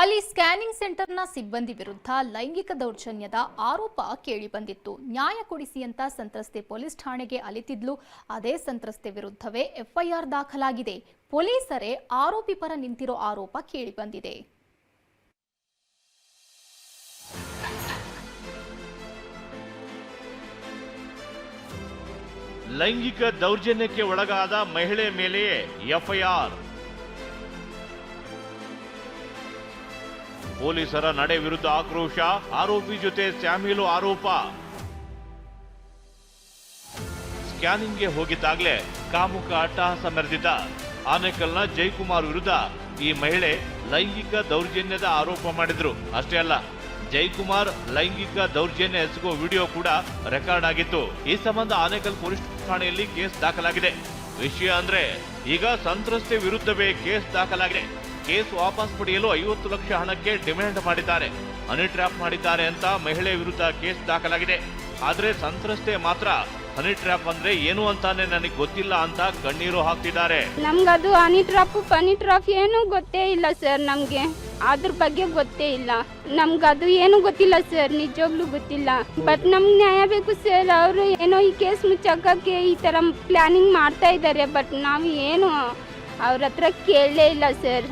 ಅಲ್ಲಿ ಸ್ಕ್ಯಾನಿಂಗ್ ಸೆಂಟರ್ನ ಸಿಬ್ಬಂದಿ ವಿರುದ್ಧ ಲೈಂಗಿಕ ದೌರ್ಜನ್ಯದ ಆರೋಪ ಕೇಳಿಬಂದಿತ್ತು. ನ್ಯಾಯ ಕೊಡಿಸಿ ಅಂತ ಸಂತ್ರಸ್ತೆ ಪೊಲೀಸ್ ಠಾಣೆಗೆ ಅಲಿತಿದ್ಲು. ಅದೇ ಸಂತ್ರಸ್ತೆ ವಿರುದ್ಧವೇ ಎಫ್ಐಆರ್ ದಾಖಲಾಗಿದೆ. ಪೊಲೀಸರೇ ಆರೋಪಿ ಪರ ನಿಂತಿರೋ ಆರೋಪ ಕೇಳಿಬಂದಿದೆ. ಲೈಂಗಿಕ ದೌರ್ಜನ್ಯಕ್ಕೆ ಒಳಗಾದ ಮಹಿಳೆ ಮೇಲೆಯೇ ಎಫ್ಐಆರ್. ಪೊಲೀಸರ ನಡೆ ವಿರುದ್ಧ ಆಕ್ರೋಶ. ಆರೋಪಿ ಜೊತೆ ಸ್ಯಾಮಿಲು ಆರೋಪ. ಸ್ಕ್ಯಾನಿಂಗ್ಗೆ ಹೋಗಿದ್ದಾಗಲೇ ಕಾಮುಕ ಅಟ್ಟಹಾಸ ಮೆರೆದಿದ್ದ ಆನೇಕಲ್ನ ಜೈಕುಮಾರ್ ವಿರುದ್ಧ ಈ ಮಹಿಳೆ ಲೈಂಗಿಕ ದೌರ್ಜನ್ಯದ ಆರೋಪ ಮಾಡಿದ್ರು. ಅಷ್ಟೇ ಅಲ್ಲ, ಜೈಕುಮಾರ್ ಲೈಂಗಿಕ ದೌರ್ಜನ್ಯ ಎಸಗೋ ವಿಡಿಯೋ ಕೂಡ ರೆಕಾರ್ಡ್ ಆಗಿತ್ತು. ಈ ಸಂಬಂಧ ಆನೇಕಲ್ ಪೊಲೀಸ್ ಠಾಣೆಯಲ್ಲಿ ಕೇಸ್ ದಾಖಲಾಗಿದೆ. ವಿಷಯ ಅಂದ್ರೆ ಈಗ ಸಂತ್ರಸ್ತೆ ವಿರುದ್ಧವೇ ಕೇಸ್ ದಾಖಲಾಗಿದೆ. ಕೇಸ್ ವಾಪಸ್ ಪಡೆಯಲು ಐವತ್ತು ಲಕ್ಷ ಹಣಕ್ಕೆ ಡಿಮ್ಯಾಂಡ್ ಮಾಡಿದ್ದಾರೆ. ಹನಿ ಟ್ರ್ಯಾಪ್ ಮಾಡಿದ್ದಾರೆ ಅಂತ ಮಹಿಳೆ ವಿರುದ್ಧ ಕೇಸ್ ದಾಖಲಾಗಿದೆ. ಆದರೆ ಸಂತ್ರಸ್ತೆ ಮಾತ್ರ ಹನಿ ಟ್ರ್ಯಾಪ್ ಅಂದ್ರೆ ಏನು ಅಂತಾನೆ ನನಗೆ ಗೊತ್ತಿಲ್ಲ ಅಂತ ಕಣ್ಣೀರು ಹಾಕ್ತಿದ್ದಾರೆ. ನಮ್ಗದು ಹನಿ ಟ್ರಾಪ್ ಪನಿ ಟ್ರಾಪ್ ಏನು ಗೊತ್ತೇ ಇಲ್ಲ ಸರ್ ನಮಗೆ. ಅದ್ರ ಬಗ್ಗೆ ಗೊತ್ತೇ ಇಲ್ಲ. ನಮ್ಗದು ಏನು ಗೊತ್ತಿಲ್ಲ ಸರ್, ನಿಜವಾಗ್ಲೂ ಗೊತ್ತಿಲ್ಲ. ಬಟ್ ನಮ್ಗೆ ನ್ಯಾಯ ಬೇಕು ಸರ್, ಅವರು ಏನೋ ಈ ಕೇಸ್ ಮುಚ್ಚಕ್ಕೆ ಈ ತರ ಪ್ಲಾನಿಂಗ್ ಮಾಡ್ತಾ ಇದ್ದಾರೆ ಬಟ್ ನಾವು ಏನು ಅವ್ರ ಹತ್ರ ಕೇಳಲೇ ಇಲ್ಲ ಸರ್.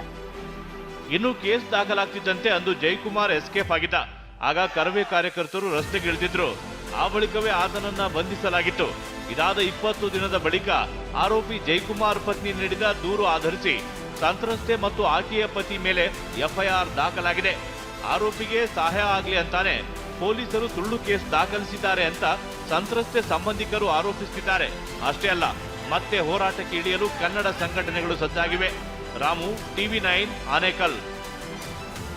ಇನ್ನು ಕೇಸ್ ದಾಖಲಾಗ್ತಿದ್ದಂತೆ ಅಂದು ಜಯಕುಮಾರ್ ಎಸ್ಕೇಪ್ ಆಗಿದ್ದ. ಆಗ ಕರವೇ ಕಾರ್ಯಕರ್ತರು ರಸ್ತೆಗಿಳಿದಿದ್ರು ಆ ಬಳಿಕವೇ ಆತನನ್ನ ಬಂಧಿಸಲಾಗಿತ್ತು. ಇದಾದ ಇಪ್ಪತ್ತು ದಿನದ ಬಳಿಕ ಆರೋಪಿ ಜಯಕುಮಾರ್ ಪತ್ನಿ ನೀಡಿದ ದೂರು ಆಧರಿಸಿ ಸಂತ್ರಸ್ತೆ ಮತ್ತು ಆಕೆಯ ಪತಿ ಮೇಲೆ ಎಫ್ಐಆರ್ ದಾಖಲಾಗಿದೆ. ಆರೋಪಿಗೆ ಸಹಾಯ ಆಗಲಿ ಅಂತಾನೆ ಪೊಲೀಸರು ಸುಳ್ಳು ಕೇಸ್ ದಾಖಲಿಸಿದ್ದಾರೆ ಅಂತ ಸಂತ್ರಸ್ತೆ ಸಂಬಂಧಿಕರು ಆರೋಪಿಸುತ್ತಿದ್ದಾರೆ ಅಷ್ಟೇ ಅಲ್ಲ, ಮತ್ತೆ ಹೋರಾಟಕ್ಕೆ ಇಳಿಯಲು ಕನ್ನಡ ಸಂಘಟನೆಗಳು ಸಜ್ಜಾಗಿವೆ. Ramu TV nine Anekal.